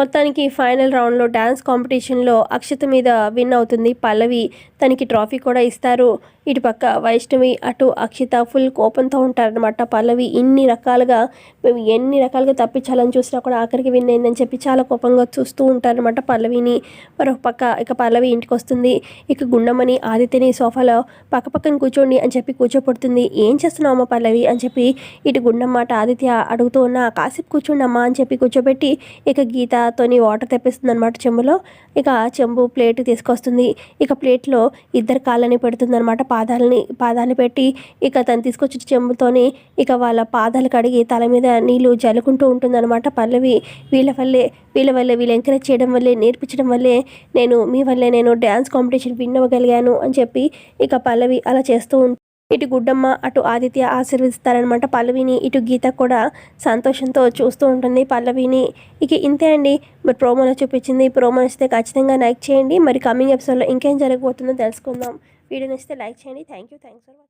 మొత్తానికి ఫైనల్ రౌండ్లో డ్యాన్స్ కాంపిటీషన్లో అక్షత మీద విన్ అవుతుంది పల్లవి. తనకి ట్రాఫీ కూడా ఇస్తారు. ఇటు పక్క వైష్ణవి అటు అక్షిత ఫుల్ కోపంతో ఉంటారనమాట పల్లవి. ఇన్ని రకాలుగా మేము ఎన్ని రకాలుగా తప్పించాలని చూసినా కూడా ఆఖరికి విన్ అయిందని చెప్పి చాలా కోపంగా చూస్తూ ఉంటారనమాట పల్లవిని. మరొక పక్క ఇక పల్లవి ఇంటికి వస్తుంది. ఇక గుండమ్మని ఆదిత్యని సోఫాలో పక్క పక్కన కూర్చోండి అని చెప్పి కూర్చోబడుతుంది ఏం చేస్తున్నావు అమ్మ పల్లవి? అని చెప్పి ఇటు గుండమ్మ ఆదిత్య అడుగుతూ ఉన్న కాసేపు కూర్చోండి అమ్మా అని చెప్పి కూర్చోబెట్టి ఇక గీత గీతతోని వాటర్ తెప్పిస్తుంది అనమాట చెంబులో. ఇక చెంబు ప్లేట్ తీసుకొస్తుంది. ఇక ప్లేట్లో ఇద్దరు కాళ్ళని పెడుతుంది అనమాట పాదాలని పాదాలు పెట్టి. ఇక తను తీసుకొచ్చిన చెంబుతోని ఇక వాళ్ళ పాదాలు కడిగి తల మీద నీళ్ళు జల్లుకుంటూ ఉంటుందన్నమాట పల్లవి. వీళ్ళ వల్లే వీళ్ళ వల్లే వీళ్ళు ఎంకరేజ్ చేయడం వల్లే నేర్పించడం వల్లే నేను మీ వల్లే నేను డ్యాన్స్ కాంపిటీషన్ విన్ అవ్వగలిగాను అని చెప్పి ఇక పల్లవి అలా చేస్తూ ఇటు గుడ్డమ్మ అటు ఆదిత్య ఆశీర్వదిస్తారనమాట పల్లవిని ఇటు గీత కూడా సంతోషంతో చూస్తూ ఉంటుంది. పల్లవిని ఇక ఇంతే అండి. మరి ప్రోమోలో చూపించింది. ప్రోమో నచ్చితే ఖచ్చితంగా లైక్ చేయండి. మరి కమింగ్ ఎపిసోడ్లో ఇంకేం జరగబోతుందో తెలుసుకుందాం. వీడియో నచ్చితే లైక్ చేయండి. Thank you. Thanks for watching.